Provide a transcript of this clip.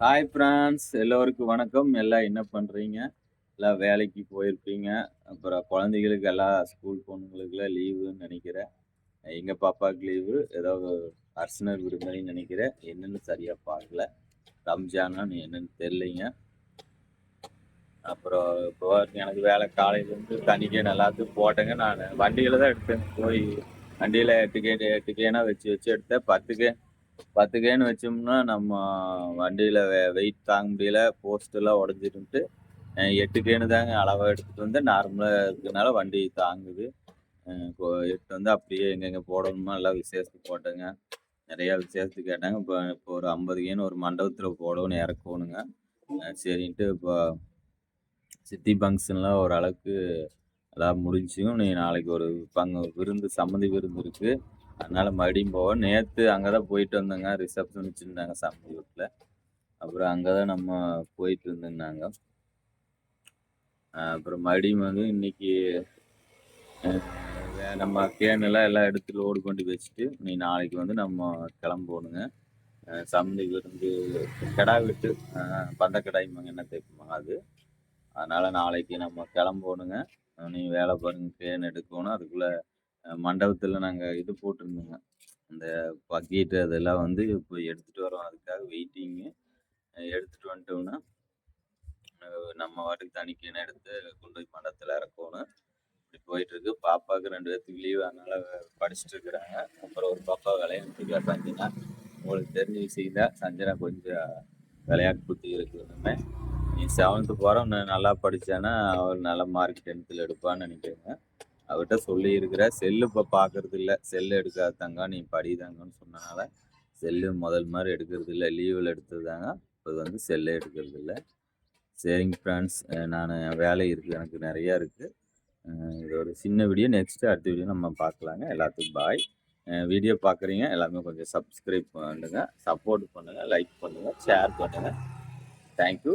Hi friends எல்லோருக்கும் வணக்கம். எல்லாம் என்ன பண்ணுறீங்க எல்லாம் வேலைக்கு போயிருப்பீங்க அப்புறம் குழந்தைகளுக்கு எல்லாம் ஸ்கூல் பொண்ணுங்களுக்குலாம் லீவுன்னு நினைக்கிறேன். எங்கள் பாப்பாவுக்கு லீவு ஏதோ அரசனர் விடுமுறை நினைக்கிறேன். என்னென்னு சரியாக பார்க்கல. ரம்ஜானான்னு என்னென்னு தெரிலிங்க அப்புறம் இப்போ எனக்கு வேலை காலையிலேருந்து தண்ணிக்கே எல்லாத்துக்கும் போட்டேங்க. நான் வண்டியில் தான் எடுத்தேன். போய் வண்டியில் எட்டு கே எட்டு வச்சு வச்சு எடுத்தேன். பத்துக்கு பத்து கேன் வச்சோம்னா நம்ம வண்டியில் வெயிட் தாங்க முடியல. போஸ்ட்டெல்லாம் உடஞ்சிருன்ட்டு எட்டு கேனு தாங்க அளவாக எடுத்துகிட்டு வந்து நார்மலாக இருக்கிறதுனால வண்டி தாங்குது. எடுத்து வந்து அப்படியே எங்கெங்கே போடணுமோ எல்லாம் விசேஷத்துக்கு போட்டேங்க. நிறையா விசேஷத்துக்கு கேட்டாங்க. இப்போ இப்போ ஒரு ஐம்பது கேன் ஒரு மண்டபத்தில் போடணும்னு இறக்கணுங்க சரின்ட்டு இப்போ சித்தி ஃபங்க்ஷன்லாம் ஓரளவுக்கு எல்லாம் முடிஞ்சும். நீ நாளைக்கு ஒரு பங்கு விருந்து சம்மந்தி விருந்து இருக்குது அதனால் மறுபடியும் போவோம் நேற்று அங்கே தான் போயிட்டு வந்தோங்க. ரிசப்ஷன் வச்சுருந்தாங்க சாமி வீட்டில் அப்புறம் அங்கே தான் நம்ம போயிட்டு இருந்தோங்கனாங்க அப்புறம் மறுபடியும் வந்து இன்னைக்கு நம்ம கேனெல்லாம் எல்லாம் எடுத்து லோடு கொண்டு வச்சுட்டு நீ நாளைக்கு வந்து நம்ம கிளம்பணுங்க சம்மந்தி கிடா விட்டு பந்த கடாய்மாங்க என்ன தேய்ப்பாங்க அது? அதனால் நாளைக்கு நம்ம கிளம்பணுங்க நீ வேலை பாருங்க கேன் எடுக்கணும். அதுக்குள்ளே மண்டபத்தில் நாங்கள் இது போட்டிருந்தோங்க. அந்த பக்கெட்டு அதெல்லாம் வந்து இப்போ எடுத்துகிட்டு வரோம். அதுக்காக வெயிட்டிங்கு எடுத்துகிட்டு வந்துட்டோம்னா நம்ம வாட்டுக்கு தனிக்கேன்னு எடுத்து கொண்டு போய் மண்டபத்தில் இறக்கணும். இப்படி போயிட்டுருக்கு. பாப்பாவுக்கு ரெண்டு பேர்த்துக்கு லீவ் அதனால் படிச்சுட்டு இருக்கிறாங்க. அப்புறம் ஒரு பாப்பா விளையாட்டுக்கா சஞ்சனா. உங்களுக்கு தெரிஞ்ச விஷயம் தான். சஞ்சனா கொஞ்சம் விளையாட்டு புத்தி இருக்குமே நீ செவன்த்து போகிறோம் நல்லா படித்தானா அவள் நல்ல மார்க் டென்த்தில் எடுப்பான்னு நினைக்கிறேங்க. அவர்கிட்ட சொல்லியிருக்கிற செல்லு இப்போ பார்க்கறது இல்லை செல்லு எடுக்காதாங்க நீ படிதாங்கன்னு சொன்னனால செல்லு முதல் மாதிரி எடுக்கிறது இல்லை லீவில் எடுத்ததாங்க இப்போ வந்து செல்லே எடுக்கிறது இல்லை சரிங்க ஃப்ரெண்ட்ஸ் நான் வேலை இருக்குது எனக்கு நிறையா இருக்குது இது ஒரு சின்ன வீடியோ. நெக்ஸ்ட்டு அடுத்த வீடியோ நம்ம பார்க்கலாங்க எல்லாத்துக்கும் பாய் வீடியோ பார்க்குறீங்க எல்லாமே கொஞ்சம் சப்ஸ்கிரைப் பண்ணுங்கள் சப்போர்ட் பண்ணுங்கள் லைக் பண்ணுங்கள் ஷேர் பண்ணுங்கள் தேங்க்யூ